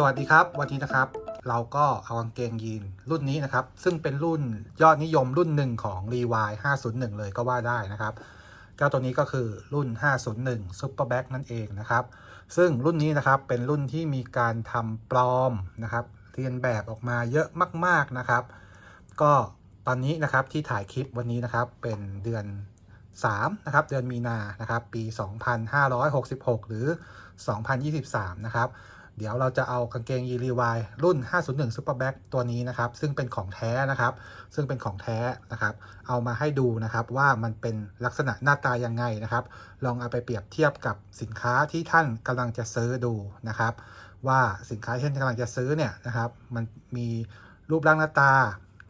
สวัสดีครับ วันนี้นะครับ เราก็เอากางเกงยีนรุ่นนี้นะครับ ซึ่งเป็นรุ่นยอดนิยมรุ่นหนึ่งของ r e w i 501 เลยก็ว่าได้นะครับเจ้าตัวนี้ก็คือรุ่น 501 Superback นั่นเองนะครับ ซึ่งรุ่นนี้นะครับเป็นรุ่นที่มีการทำปลอมนะครับเรียนแบบออกมาเยอะมาก ๆนะครับ ก็ตอนนี้นะครับที่ถ่ายคลิปวันนี้นะครับเป็นเดือน3นะครับเดือนมีนานะครับปี 2566 หรือ 2023 นะครับ เดี๋ยวเราจะเอากางเกงยีรีวายรุ่น 501 Superback ตัวนี้นะครับ ซึ่งเป็นของแท้นะครับ ซึ่งเป็นของแท้นะครับ เอามาให้ดูนะครับว่ามันเป็นลักษณะหน้าตายังไงนะครับ ลองเอาไปเปรียบเทียบกับสินค้าที่ท่านกำลังจะซื้อดูนะครับ ว่าสินค้าที่ท่านกำลังจะซื้อเนี่ยนะครับ มันมีรูปร่างหน้าตา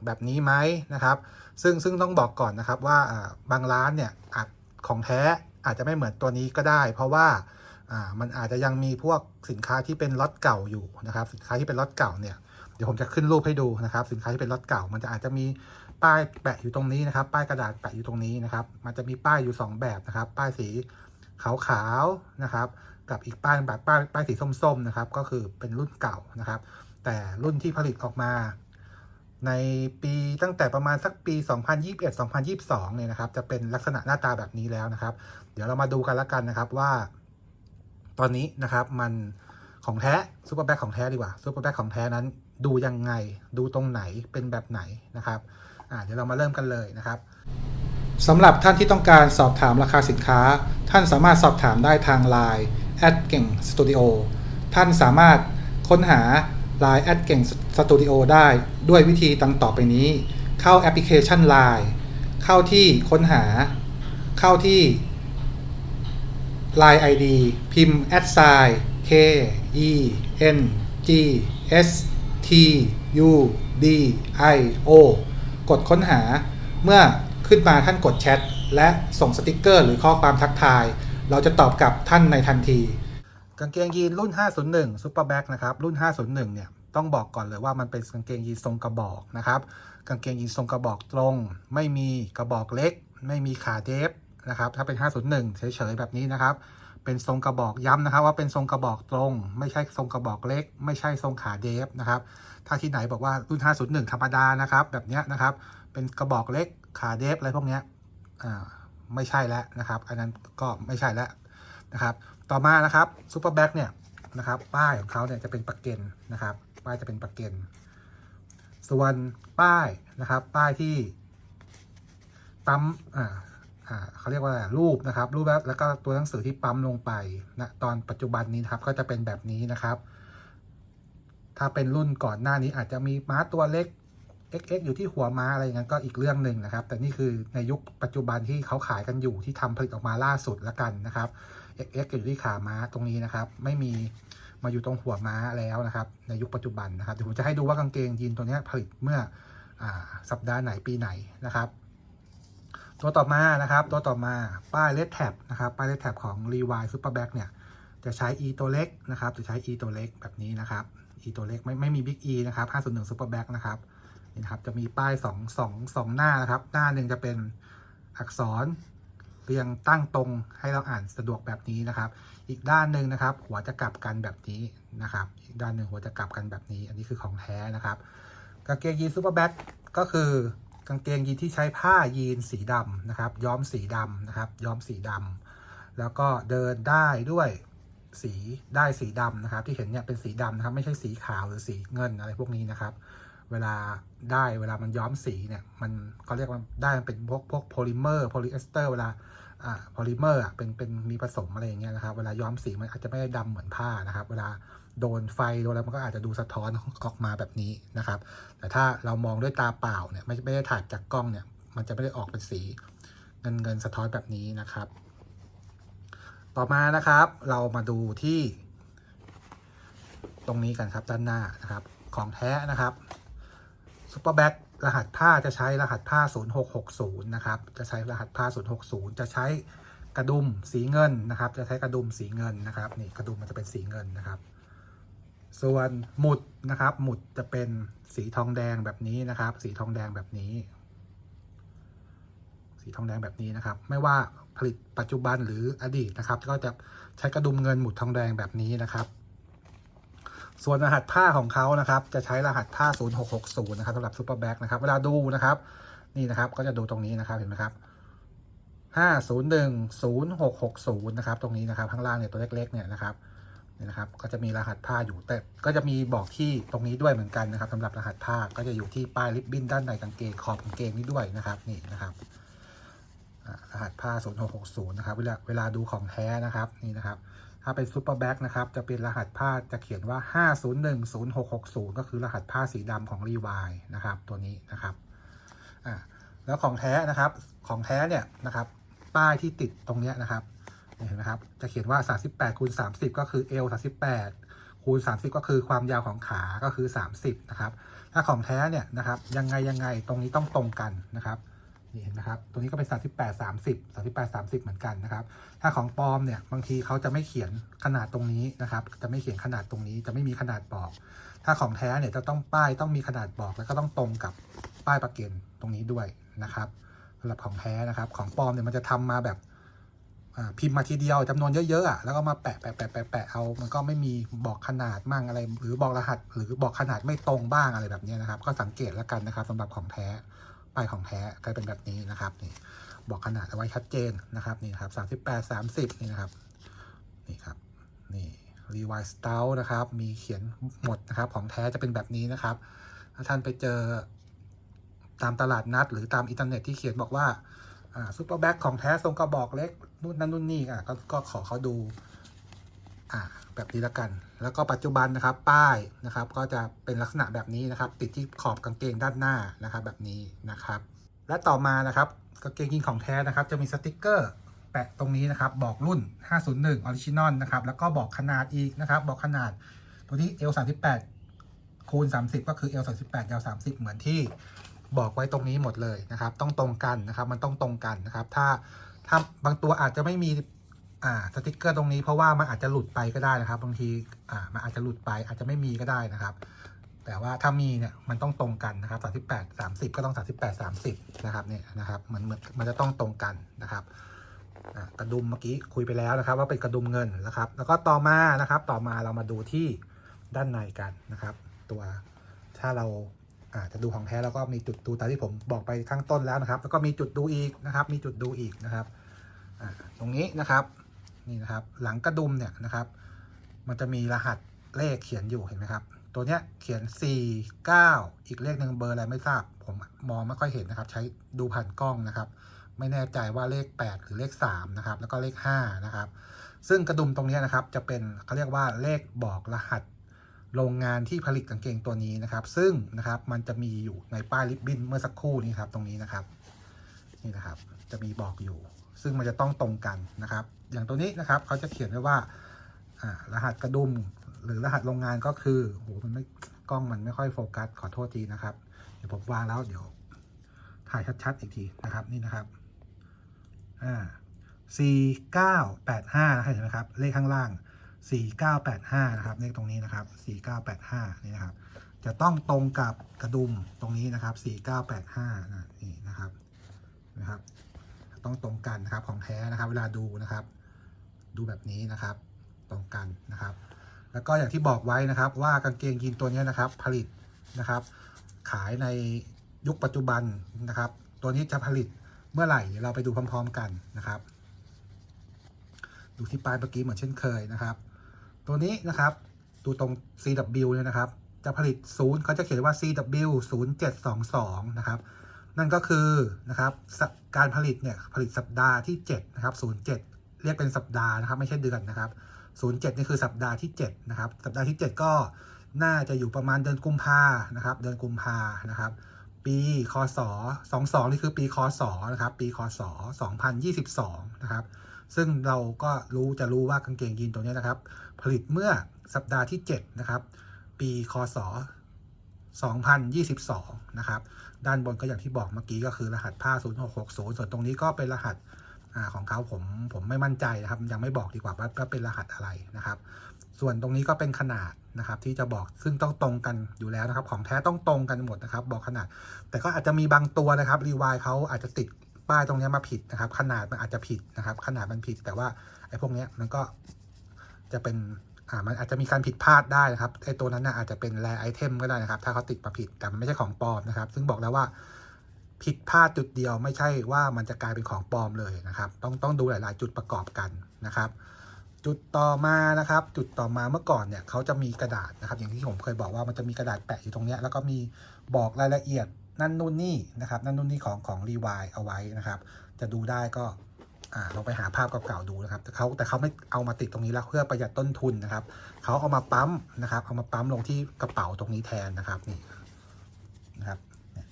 แบบนี้ไหมนะครับ ซึ่งซึ่งต้องบอกก่อนนะครับว่าอ่าบางร้านเนี่ยอาจของแท้อาจจะไม่เหมือนตัวนี้ก็ได้ เพราะว่า อ่ามันอาจจะยังมีพวกสินค้าที่เป็นล็อตเก่าอยู่นะครับ สินค้าที่เป็นล็อตเก่าเนี่ยเดี๋ยวผมจะขึ้นรูปให้ดูนะครับ สินค้าที่เป็นล็อตเก่า มันจะอาจจะมีป้ายแปะอยู่ตรงนี้นะครับ ป้ายกระดาษแปะอยู่ตรงนี้นะครับ มันจะมีป้ายอยู่ 2 แบบนะครับ ป้ายสีขาวๆนะครับ กับอีกป้ายแบบป้ายป้ายสีส้มๆนะครับ ก็คือเป็นรุ่นเก่านะครับ แต่รุ่นที่ผลิตออกมา ในปีตั้งแต่ประมาณสักปี 2021-2022 เนี่ยนะครับ จะเป็นลักษณะหน้าตาแบบนี้แล้วนะครับ เดี๋ยวเรามาดูกันล้วกันนะครับว่า ตอนนี้นะครับมันของแท้ซูเปอร์แบ็คของแท้ดีกว่าซูเปอร์แบ็คของแท้นั้น ดูยังไงดูตรงไหนเป็นแบบไหนนะครับเดี๋ยวเรามาเริ่มกันเลยนะครับสำหรับท่านที่ต้องการสอบถามราคาสินค้า ท่านสามารถสอบถามได้ทาง Line แอดเก่งสตูดิโอท่านสามารถค้นหา Line แอดเก่งสตูดิโอได้ด้วยวิธีดังต่อไปนี้ เข้าแอปพลิเคชัน Line เข้าที่ค้นหา เข้าที่ Line ID พิมพ์ at sign k e n g s t u d i o กดค้นหา เมื่อขึ้นมาท่านกดแชท และส่งสติกเกอร์หรือข้อความทักทาย เราจะตอบกลับท่านในทันที กางเกงยีนรุ่น 501 Superback นะครับ รุ่น 501 เนี่ย ต้องบอกก่อนเลยว่ามันเป็นกางเกงยีนทรงกระบอกนะครับ กางเกงยีนทรงกระบอกตรง ไม่มีกระบอกเล็ก ไม่มีขาเดฟ นะครับ ถ้าเป็น 501 เฉยๆ แบบนี้นะครับ เป็นทรงกระบอกย้ำนะครับ ว่าเป็นทรงกระบอกตรง ไม่ใช่ทรงกระบอกเล็ก ไม่ใช่ทรงขาเดฟนะครับ ถ้าที่ไหนบอกว่ารุ่น 501 ธรรมดานะครับ แบบนี้นะครับ เป็นกระบอกเล็กขาเดฟอะไรพวกนี้อ่าไม่ใช่แล้วนะครับ อันนั้นก็ไม่ใช่แล้วนะครับ ต่อมานะครับซูเปอร์แบ็กเนี่ยนะครับป้ายของเขาเนี่ยจะเป็นประเก็นนะครับ ป้ายจะเป็นประเก็นส่วนป้ายนะครับ ป้ายที่ปั๊มอ่า เขาเรียกว่ารูปนะครับ รูปแล้วแล้วก็ตัวหนังสือที่ปั๊มลงไปนะตอนปัจจุบันนี้นะครับก็จะเป็นแบบนี้นะครับ ถ้าเป็นรุ่นก่อนหน้านี้อาจจะมีม้าตัวเล็ก XX อยู่ที่หัวม้าอะไรอย่างนั้นก็อีกเรื่องหนึ่งนะครับ แต่นี่คือในยุคปัจจุบันที่เขาขายกันอยู่ที่ทำผลิตออกมาล่าสุดแล้วกันนะครับ XX อยู่ที่ขาม้าตรงนี้นะครับ ไม่มีมาอยู่ตรงหัวม้าแล้วนะครับ ในยุคปัจจุบันนะครับเดี๋ยวผมจะให้ดูว่ากางเกงยีนตัวนี้ผลิตเมื่ออสัปดาห์ไหนปีไหนนะครับ ตัวต่อมานะครับ ตัวต่อมาป้ายเลดแท็บนะครับป้ายเลดแท็บของ Levi Superback เนี่ยจะใช้ E ตัวเล็กนะครับ จะใช้ E ตัวเล็กแบบนี้นะครับ E ตัวเล็กไม่ไม่มี Big E นะครับ501 Superback นะครับนี่นะครับจะมีป้าย2 2 2 หน้านะครับ หน้าหนึ่งจะเป็นอักษรเรียงตั้งตรงให้เราอ่านสะดวกแบบนี้นะครับ อีกด้านหนึ่งนะครับ หัวจะกลับกันแบบนี้นะครับ อีกด้านหนึ่งหัวจะกลับกันแบบนี้ อันนี้คือของแท้นะครับกางเกงยีนซูเปอร์แบ็คก็คือ กางเกงยีนที่ใช้ผ้ายีนสีดำนะครับ ย้อมสีดำนะครับ ย้อมสีดำแล้วก็เดินได้ด้วยสีได้สีดำนะครับ ที่เห็นเนี่ยเป็นสีดำนะครับ ไม่ใช่สีขาวหรือสีเงินอะไรพวกนี้นะครับ เวลาได้เวลามันย้อมสีเนี่ยมันเขาเรียกว่าได้มันเป็นพวกพวกโพลิเมอร์โพลีเอสเตอร์เวลา อ่าโพลิเมอร์อะเป็นเป็นมีผสมอะไรอย่างเงี้ยนะครับ เวลาย้อมสีมันอาจจะไม่ได้ดำเหมือนผ้านะครับ เวลาโดนไฟโดนอะไรมันก็อาจจะดูสะท้อนออกมาแบบนี้นะครับ แต่ถ้าเรามองด้วยตาเปล่าเนี่ยไม่ไม่ได้ถ่ายจากกล้องเนี่ย มันจะไม่ได้ออกเป็นสีเงินเงินสะท้อนแบบนี้นะครับ ต่อมานะครับ เรามาดูที่ ตรงนี้กันครับด้านหน้านะครับ ของแท้นะครับซูเปอร์แบ็ก รหัสผ้าจะใช้รหัสผ้า 0660 นะครับ จะใช้รหัสผ้า 060 จะใช้กระดุมสีเงินนะครับ จะใช้กระดุมสีเงินนะครับ นี่กระดุมมันจะเป็นสีเงินนะครับ ส่วนหมุดนะครับ หมุดจะเป็นสีทองแดงแบบนี้นะครับ สีทองแดงแบบนี้ สีทองแดงแบบนี้นะครับ ไม่ว่าผลิตปัจจุบันหรืออดีตนะครับ ก็จะใช้กระดุมเงินหมุดทองแดงแบบนี้นะครับ ส่วนรหัสผ้าของเขานะครับ จะใช้รหัสผ้า 0660 นะครับสำหรับซูเปอร์แบ็กนะครับ เวลาดูนะครับ นี่นะครับก็จะดูตรงนี้นะครับเห็นไหมครับ 501 0660 นะครับ ตรงนี้นะครับ ข้างล่างเนี่ยตัวเล็กๆเนี่ยนะครับนี่นะครับก็จะมีรหัสผ้าอยู่แต่ก็จะมีบอกที่ตรงนี้ด้วยเหมือนกันนะครับสำหรับรหัสผ้าก็จะอยู่ที่ปลายริบบิ้นด้านในกางเกงขอบกางเกงนี้ด้วยนะครับนี่นะครับรหัสผ้า 0660 นะครับ เวลาเวลาดูของแท้นะครับนี่นะครับ ถ้าเป็นซูเปอร์แบ็กนะครับ จะเป็นรหัสผ้าจะเขียนว่า 5010660 ก็คือรหัสผ้าสีดำของรีวายนะครับ ตัวนี้นะครับอ่าแล้วของแท้นะครับ ของแท้เนี่ยนะครับ ป้ายที่ติดตรงเนี้ยนะครับเห็นไหมครับ จะเขียนว่า 38คูณ30 ก็คือเอล38คูณ30 ก็คือความยาวของขา ก็คือ 30 นะครับ ถ้าของแท้เนี่ยนะครับ ยังไงยังไงตรงนี้ต้องตรงกันนะครับ นี่เห็นไหมครับ ตัวนี้ก็เป็น38 30 38 30 เหมือนกันนะครับ ถ้าของปลอมเนี่ยบางทีเขาจะไม่เขียนขนาดตรงนี้นะครับ จะไม่เขียนขนาดตรงนี้ จะไม่มีขนาดบอก ถ้าของแท้เนี่ยจะต้องป้ายต้องมีขนาดบอก แล้วก็ต้องตรงกับป้ายประเกนตรงนี้ด้วยนะครับสำหรับของแท้นะครับ ของปลอมเนี่ยมันจะทำมาแบบพิมพ์มาทีเดียวจำนวนเยอะๆอะแล้วก็มาแปะแปะแปะแปะแปะเอา มันก็ไม่มีบอกขนาดมั่งอะไร หรือบอกรหัส หรือบอกขนาดไม่ตรงบ้างอะไรแบบนี้นะครับ ก็สังเกตแล้วกันนะครับสำหรับของแท้ ป้ายของแท้กลายเป็นแบบนี้นะครับนี่บอกขนาดเอาไว้ชัดเจนนะครับนี่ครับสามสิบแปดสามสิบนี่นะครับนี่ครับนี่รีวายสเตลนะครับ มีเขียนหมดนะครับ ของแท้จะเป็นแบบนี้นะครับ ถ้าท่านไปเจอตามตลาดนัด หรือตามอินเทอร์เน็ตที่เขียนบอกว่าซูเปอร์แบ็คของแท้ทรงกระบอกเล็กนู่นนั่นนู่นนี่อะก็ขอเขาดู อ่าแบบนี้ละกัน แล้วก็ปัจจุบันนะครับป้ายนะครับ ก็จะเป็นลักษณะแบบนี้นะครับ ติดที่ขอบกางเกงด้านหน้านะครับ แบบนี้นะครับ และต่อมานะครับกางเกงยีนของแท้นะครับ จะมีสติกเกอร์แปะตรงนี้นะครับ บอกรุ่น 501 Original นะครับ แล้วก็บอกขนาดอีกนะครับ บอกขนาดตัวที่ L 38คูณ30 ก็คือ L 38ยาว30 เหมือนที่บอกไว้ตรงนี้หมดเลยนะครับ ต้องตรงกันนะครับ มันต้องตรงกันนะครับ ถ้าถ้าบางตัวอาจจะไม่มี อ่าสติกเกอร์ตรงนี้เพราะว่ามันอาจจะหลุดไปก็ได้นะครับบางทีอ่ามันอาจจะหลุดไปอาจจะไม่มีก็ได้นะครับ แต่ว่าถ้ามีเนี่ยมันต้องตรงกันนะครับ38 30 ก็ต้อง 38 30นะครับเนี่ยนะครับมันเหมือนมันจะต้องตรงกันนะครับกระดุมเมื่อกี้คุยไปแล้วนะครับ ว่าเป็นกระดุมเงินนะครับ แล้วก็ต่อมานะครับ ต่อมาเรามาดูที่ด้านในกันนะครับ ตัวถ้าเราอ่าจะดูของแท้แล้วก็มีจุดดูตามที่ผมบอกไปข้างต้นแล้วนะครับ แล้วก็มีจุดดูอีกนะครับ มีจุดดูอีกนะครับอ่าตรงนี้นะครับ นี่นะครับ หลังกระดุมเนี่ยนะครับ มันจะมีรหัสเลขเขียนอยู่เห็นไหมครับ ตัวเนี้ยเขียน 4 9 อีกเลขหนึ่งเบอร์อะไรไม่ทราบ ผมมองไม่ค่อยเห็นนะครับ ใช้ดูผ่านกล้องนะครับ ไม่แน่ใจว่าเลข 8 หรือเลข3นะครับ แล้วก็เลข5นะครับ ซึ่งกระดุมตรงนี้นะครับ จะเป็นเขาเรียกว่าเลขบอกรหัสโรงงานที่ผลิตกางเกงตัวนี้นะครับ ซึ่งนะครับมันจะมีอยู่ในป้ายริบบิ้นเมื่อสักครู่นี้ครับตรงนี้นะครับ นี่นะครับ จะมีบอกอยู่ ซึ่งมันจะต้องตรงกันนะครับ อย่างตัวนี้นะครับเขาจะเขียนไว้ว่ารหัสกระดุมหรือรหัสโรงงานก็คือโหมันไม่กล้องมันไม่ค่อยโฟกัสขอโทษทีนะครับ เดี๋ยวผมวางแล้วเดี๋ยวถ่ายชัดๆอีกทีนะครับนี่นะครับอ่าสี่เก้าแปดห้าเห็นไหมครับ เลขข้างล่างสี่เก้าแปดห้านะครับ เลขตรงนี้นะครับสี่เก้าแปดห้านี่นะครับ จะต้องตรงกับกระดุมตรงนี้นะครับสี่เก้าแปดห้านี่นะครับ นะครับ ต้องตรงกันนะครับของแท้นะครับ เวลาดูนะครับ ดูแบบนี้นะครับ ตรงกันนะครับ แล้วก็อย่างที่บอกไว้นะครับว่ากางเกงยีนตัวนี้นะครับ ผลิตนะครับ ขายในยุคปัจจุบันนะครับ ตัวนี้จะผลิตเมื่อไหร่เราไปดูพร้อม ๆ กันนะครับ ดูที่ปลายเมื่อกี้เหมือนเช่นเคยนะครับ ตัวนี้นะครับดูตรง CW เนี่ยนะครับ จะผลิตศูนย์เขาจะเขียนว่า CW 0722นะครับ นั่นก็คือนะครับการผลิตเนี่ยผลิตสัปดาห์ที่7นะครับ07 เรียกเป็นสัปดาห์นะครับไม่ใช่เดือนนะครับ07นี่คือสัปดาห์ที่7นะครับสัปดาห์ที่ 7 ก็น่าจะอยู่ประมาณเดือนกุมภานะครับเดือนกุมภานะครับปีคศ22นี่คือปีคศนะครับปีคศ2022นะครับซึ่งเราก็รู้จะรู้ว่ากางเกงยีนตัวนี้นะครับ ผลิตเมื่อสัปดาห์ที่7นะครับปีคศ2022นะครับ ด้านบนก็อย่างที่บอกเมื่อกี้ก็คือรหัสผ้า 0660 ส่วนตรงนี้ก็เป็นรหัสอของเขาผมผมไม่มั่นใจนะครับ ยังไม่บอกดีกว่าว่าเป็นรหัสอะไรนะครับ ส่วนตรงนี้ก็เป็นขนาดนะครับที่จะบอกซึ่งต้องตรงกันอยู่แล้วนะครับ ของแท้ต้องตรงกันหมดนะครับ บอกขนาด แต่ก็อาจจะมีบางตัวนะครับรีวายเขาอาจจะติดป้ายตรงนี้มาผิดนะครับ ขนาดมันอาจจะผิดนะครับ ขนาดมันผิดแต่ว่าไอ้พวกนี้มันก็จะเป็น อ่ามันอาจจะมีการผิดพลาดได้นะครับไอตัวนั้นน่ะอาจจะเป็นแรไอเทมก็ได้นะครับ ถ้าเขาติดมาผิดแต่มันไม่ใช่ของปลอมนะครับ ซึ่งบอกแล้วว่าผิดพลาดจุดเดียวไม่ใช่ว่ามันจะกลายเป็นของปลอมเลยนะครับ ต้องต้องดูหลาย ๆ จุดประกอบกันนะครับ จุดต่อมานะครับ จุดต่อมาเมื่อก่อนเนี่ยเขาจะมีกระดาษนะครับ อย่างที่ผมเคยบอกว่ามันจะมีกระดาษแปะอยู่ตรงเนี้ยแล้วก็มีบอกรายละเอียดนั่นนู่นนี่นะครับ นั่นนู่นนี่ของของรีวายเอาไว้นะครับ จะดูได้ก็ อ่าลองไปหาภาพเก่าๆดูนะครับแต่เขาแต่เขาไม่เอามาติดตรงนี้แล้วเพื่อประหยัดต้นทุนนะครับเขาเอามาปั๊มนะครับ เอามาปั๊มลงที่กระเป๋าตรงนี้แทนนะครับนี่นะครับเนี่ย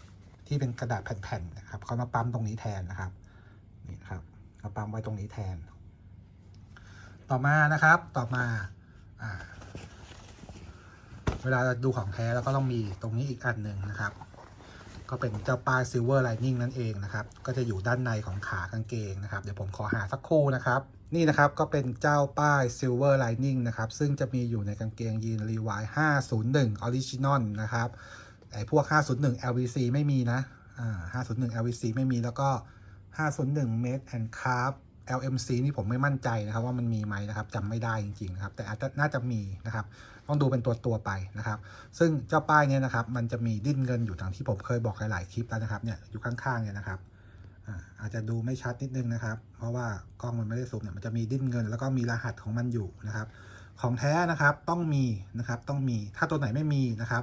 ที่เป็นกระดาษแผ่นๆนะครับเขามาปั๊มตรงนี้แทนนะครับนี่นะครับเอาปั๊มไว้ตรงนี้แทน ต่อมานะครับต่อมาอ่าเวลาดูของแท้แล้วก็ต้องมีตรงนี้อีกอันหนึ่งนะครับ ก็เป็นเจ้าป้าย Silver Lining นั่นเองนะครับ ก็จะอยู่ด้านในของขากางเกงนะครับ เดี๋ยวผมขอหาสักครู่นะครับ นี่นะครับก็เป็นเจ้าป้าย Silver Lining นะครับ ซึ่งจะมีอยู่ในกางเกงยีน Levi 501 Original นะครับไอ้พวก 501 LVC ไม่มีนะ อ่า 501 LVC ไม่มี แล้วก็ 501 Made and Craft LMC นี่ผมไม่มั่นใจนะครับ ว่ามันมีไหมนะครับจำไม่ได้จริงๆนะครับ แต่อาจจะน่าจะมีนะครับ ต้องดูเป็นตัวตัวไปนะครับ ซึ่งเจ้าป้ายเนี่ยนะครับ มันจะมีดิ้นเงินอยู่ทางที่ผมเคยบอกหลาย ๆ คลิปแล้วนะครับ เนี่ยอยู่ข้างๆเนี่ยนะครับอาจจะดูไม่ชัดนิดนึงนะครับ เพราะว่ากล้องมันไม่ได้ซูมเนี่ยมันจะมีดิ้นเงิน แล้วก็มีรหัสของมันอยู่นะครับ ของแท้นะครับต้องมีนะครับต้องมีถ้าตัวไหนไม่มีนะครับ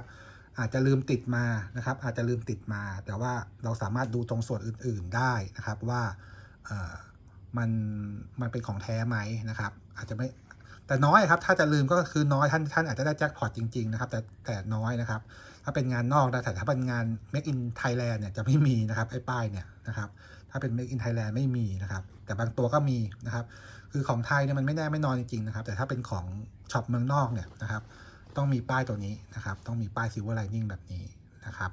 อาจจะลืมติดมานะครับ อาจจะลืมติดมา แต่ว่าเราสามารถดูตรงส่วนอื่น ๆได้นะครับว่ามันมันเป็นของแท้ไหมนะครับ อาจจะไม่ แต่น้อยครับ ถ้าจะลืมก็คือน้อยท่านท่านอาจจะได้แจ็คพอตจริงๆนะครับ แต่แต่น้อยนะครับ ถ้าเป็นงานนอกนะแต่ถ้าเป็นงาน Make in Thailand เนี่ยจะไม่มีนะครับไอ้ป้ายเนี่ยนะครับ ถ้าเป็น Make in Thailand ไม่มีนะครับ แต่บางตัวก็มีนะครับ คือของไทยเนี่ยมันไม่แน่ไม่นอนจริงๆนะครับ แต่ถ้าเป็นของช็อปเมืองนอกเนี่ยนะครับ ต้องมีป้ายตัวนี้นะครับ ต้องมีป้าย Silver Lining แบบนี้นะครับ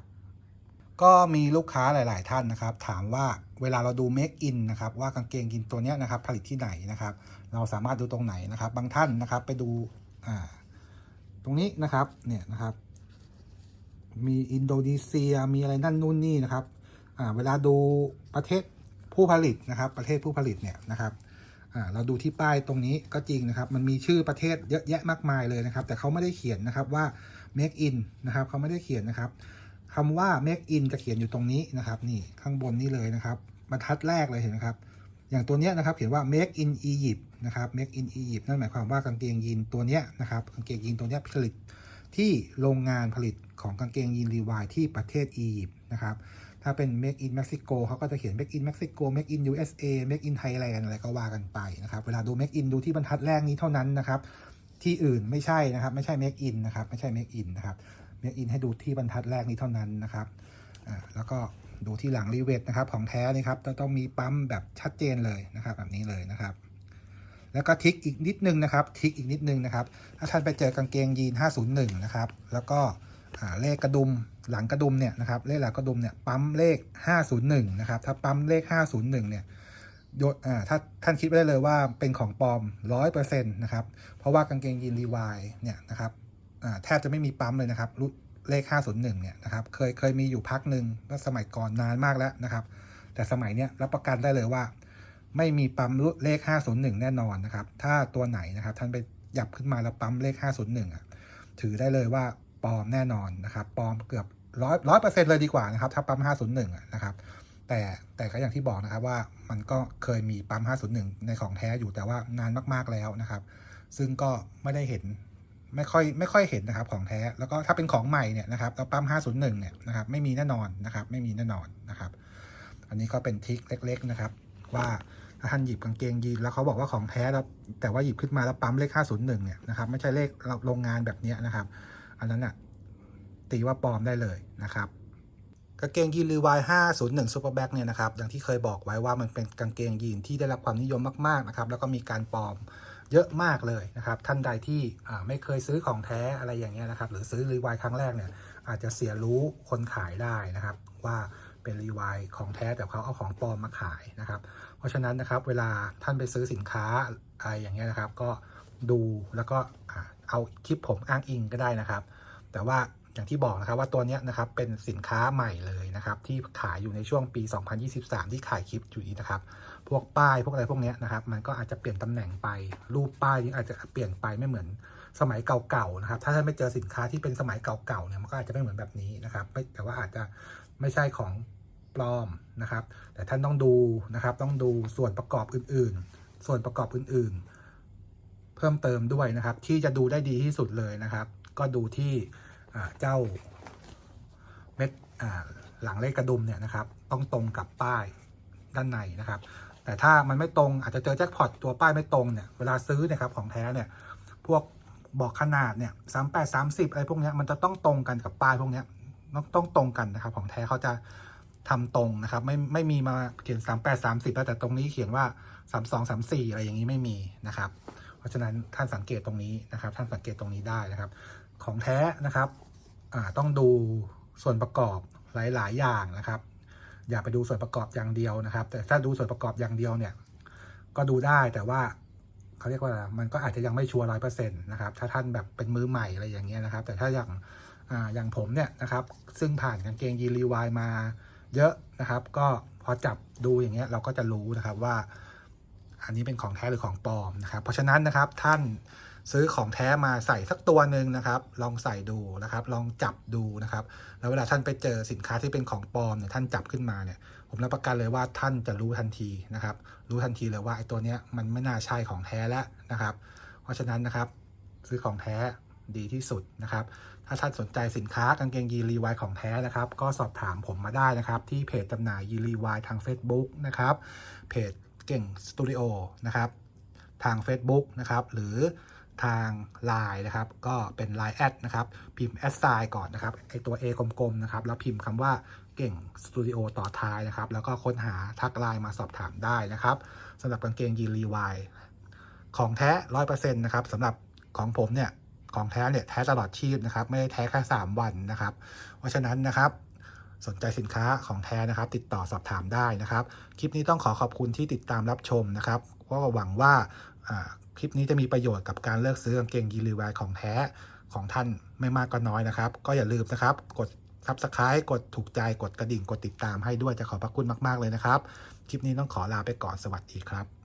ก็มีลูกค้าหลาย ๆ ท่านนะครับ ถามว่าเวลาเราดู Make in นะครับว่ากางเกงยีนตัวนี้นะครับผลิตที่ไหนนะครับ เราสามารถดูตรงไหนนะครับ บางท่านนะครับไปดูอ่าตรงนี้นะครับเนี่ยนะครับ มีอินโดนีเซียมีอะไรนั่นนู่นนี่นะครับอ่าเวลาดูประเทศผู้ผลิตนะครับ ประเทศผู้ผลิตเนี่ยนะครับเราดูที่ป้ายตรงนี้ก็จริงนะครับ มันมีชื่อประเทศเยอะแยะมากมายเลยนะครับ แต่เขาไม่ได้เขียนนะครับว่า make in นะครับเขาไม่ได้เขียนนะครับ คำว่า make in จะเขียนอยู่ตรงนี้นะครับ นี่ข้างบนนี่เลยนะครับบรรทัดแรกเลยเห็นไหมครับ อย่างตัวเนี้ยนะครับ เขียนว่า make in Egypt นะครับ make in Egypt นั่นหมายความว่ากางเกงยีนตัวเนี้ยนะครับกางเกงยีนตัวเนี้ยผลิตที่โรงงานผลิตของกางเกงยีนรีวายที่ประเทศอียิปต์นะครับ ถ้าเป็น make in Mexico เขาก็จะเขียน make in Mexico make in USA make in Thailand อะไรก็ว่ากันไปนะครับ เวลาดู make in ดูที่บรรทัดแรกนี้เท่านั้นนะครับ ที่อื่นไม่ใช่นะครับ ไม่ใช่ make in นะครับ ไม่ใช่ make in นะครับ make in ให้ดูที่บรรทัดแรกนี้เท่านั้นนะครับอ่าแล้วก็ดูที่หลังรีเวทนะครับของแท้นี่ครับต้องต้องมีปั๊มแบบชัดเจนเลยนะครับ แบบนี้เลยนะครับ แล้วก็ทิกอีกนิดนึงนะครับ ทิกอีกนิดนึงนะครับ ถ้าท่านไปเจอกางเกงยีน 501 นะครับ แล้วก็อ่าเลขกระดุมหลังกระดุมเนี่ยนะครับเลขหลังกระดุมเนี่ยปั๊มเลข 501 นะครับ ถ้าปั๊มเลข 501 เนี่ยยนอ่าถ้าท่านคิดไว้ได้เลยว่าเป็นของปลอม 100%นะครับ เพราะว่ากางเกงยีนรีวายเนี่ยนะครับ แทบจะไม่มีปั๊มเลยนะครับรุ่นเลข 501 เนี่ยนะครับ เคยเคยมีอยู่พักหนึ่งก็สมัยก่อนนานมากแล้วนะครับ แต่สมัยเนี้ยรับประกันได้เลยว่า ไม่มีปั๊มเลข 501 แน่นอนนะครับ ถ้าตัวไหนนะครับ ท่านไปหยับขึ้นมาแล้วปั๊มเลข 501อะถือได้เลยว่าปลอมแน่นอนนะครับปลอมเกือบร้อยร้อยเปอร์เซ็นต์เลยดีกว่านะครับ ถ้าปั๊ม 501อะนะครับ แต่แต่ก็อย่างที่บอกนะครับว่ามันก็เคยมีปั๊ม 501 ในของแท้อยู่แต่ว่านานมากๆแล้วนะครับ ซึ่งก็ไม่ได้เห็น ไม่ค่อยไม่ค่อยเห็นนะครับของแท้ แล้วก็ถ้าเป็นของใหม่เนี่ยนะครับแล้วปั๊ม 501 เนี่ยนะครับไม่มีแน่นอนนะครับไม่มีแน่นอนนะครับ อันนี้ก็เป็นทริคเล็ก ๆนะครับ ว่าถ้าท่านหยิบกางเกงยีนแล้วเขาบอกว่าของแท้แล้วแต่ว่าหยิบขึ้นมาแล้วปั๊มเลข 501 เนี่ยนะครับไม่ใช่เลขโรงงานแบบนี้นะครับ อันนั้นอะตีว่าปลอมได้เลยนะครับกางเกงยีนรีวาย501 Super Back เนี่ยนะครับอย่างที่เคยบอกไว้ว่ามันเป็นกางเกงยีนที่ได้รับความนิยมมากๆนะครับแล้วก็มีการปลอม เยอะมากเลยนะครับ ท่านใดที่ไม่เคยซื้อของแท้อะไรอย่างเงี้ยนะครับ หรือซื้อรีวายครั้งแรกเนี่ยอาจจะเสียรู้คนขายได้นะครับ ว่าเป็นรีวายของแท้แต่เขาเอาของปลอมมาขายนะครับ เพราะฉะนั้นนะครับเวลาท่านไปซื้อสินค้าอะไรอย่างเงี้ยนะครับ ก็ดูแล้วก็เอาคลิปผมอ้างอิงก็ได้นะครับ แต่ว่า อย่างที่บอกนะครับว่าตัวนี้นะครับเป็นสินค้าใหม่เลยนะครับ ที่ขายอยู่ในช่วงปี 2023 ที่ขายคลิปอยู่นี้นะครับ พวกป้ายพวกอะไรพวกนี้นะครับ มันก็อาจจะเปลี่ยนตำแหน่งไป รูปป้ายยังอาจจะเปลี่ยนไปไม่เหมือนสมัยเก่าๆนะครับ ถ้าท่านไม่เจอสินค้าที่เป็นสมัยเก่าๆเนี่ยมันก็อาจจะไม่เหมือนแบบนี้นะครับไม่แต่ว่าอาจจะไม่ใช่ของปลอมนะครับ แต่ท่านต้องดูนะครับ ต้องดูส่วนประกอบอื่นๆ ส่วนประกอบอื่นๆ เพิ่มเติมด้วยนะครับ ที่จะดูได้ดีที่สุดเลยนะครับ ก็ดูที่ เจ้าเม็ดหลังเลขกระดุมเนี่ยนะครับ ต้องตรงกับป้ายด้านในนะครับ แต่ถ้ามันไม่ตรงอาจจะเจอแจ็คพอตตัวป้ายไม่ตรงเนี่ยเวลาซื้อเนะครับของแท้เนี่ยพวกบอกขนาดเนี่ยสามแปดสามสิบอะไรพวกนี้มันจะต้องตรงกันกับป้ายพวกนี้ต้องต้องตรงกันนะครับของแท้เขาจะทำตรงนะครับไม่ไม่มีมาเขียนสามแปดสามสิบแต่ตรงนี้เขียนว่าสามสองสามสี่อะไรอย่างนี้ไม่มีนะครับ เพราะฉะนั้นท่านสังเกตตรงนี้นะครับ ท่านสังเกตตรงนี้ได้นะครับ ของแท้นะครับอ่าต้องดูส่วนประกอบหลาย ๆ อย่างนะครับ อย่าไปดูส่วนประกอบอย่างเดียวนะครับ แต่ถ้าดูส่วนประกอบอย่างเดียวเนี่ย ก็ดูได้แต่ว่าเขาเรียกว่ามันก็อาจจะยังไม่ชัวร์ร้อยเปอร์เซ็นต์นะครับถ้าท่านแบบเป็นมือใหม่อะไรอย่างเงี้ยนะครับ แต่ถ้าอย่างอ่าอย่างผมเนี่ยนะครับ ซึ่งผ่านกางเกงยีรีวายมาเยอะนะครับ ก็พอจับดูอย่างเงี้ยเราก็จะรู้นะครับว่า อันนี้เป็นของแท้หรือของปลอมนะครับ เพราะฉะนั้นนะครับท่าน ซื้อของแท้มาใส่สักตัวหนึ่งนะครับ ลองใส่ดูนะครับ ลองจับดูนะครับ แล้วเวลาท่านไปเจอสินค้าที่เป็นของปลอมเนี่ยท่านจับขึ้นมาเนี่ย ผมรับประกันเลยว่าท่านจะรู้ทันทีนะครับ รู้ทันทีเลยว่าไอ้ตัวเนี้ยมันไม่น่าใช่ของแท้แล้วนะครับ เพราะฉะนั้นนะครับ ซื้อของแท้ดีที่สุดนะครับ ถ้าท่านสนใจสินค้ากางเกงยีรีวายของแท้นะครับ ก็สอบถามผมมาได้นะครับ ที่เพจจำหน่ายยีรีวายทาง Facebook นะครับ เพจเก่งสตูดิโอนะครับ ทาง Facebook นะครับ หรือ ทาง Line นะครับ ก็เป็น Line แอดนะครับ พิมพ์แอดไซน์ก่อนนะครับไอตัว A กลมๆนะครับ แล้วพิมพ์คำว่าเก่งสตูดิโอต่อท้ายนะครับ แล้วก็ค้นหาทักไลน์มาสอบถามได้นะครับสำหรับกางเกงยีนรีวายของแท้ร้อยเปอร์เซ็นต์นะครับสำหรับของผมเนี่ยของแท้เนี่ยแท้ตลอดชีพนะครับ ไม่ได้แท้แค่3วันนะครับ เพราะฉะนั้นนะครับสนใจสินค้าของแท้นะครับ ติดต่อสอบถามได้นะครับ คลิปนี้ต้องขอขอบคุณที่ติดตามรับชมนะครับเพราะว่าหวังว่า ลิปนี้จะมีประโยชน์กับการเลือกซื้อกางเกงยีนรีวายของแท้ของท่านไม่มากก็น้อยนะครับ ก็อย่าลืมนะครับ กด Subscribe กดถูกใจกดกระดิ่งกดติดตามให้ด้วยจะขอบพระคุณมาก ๆ เลยนะครับ คลิปนี้ต้องขอลาไปก่อนสวัสดีครับ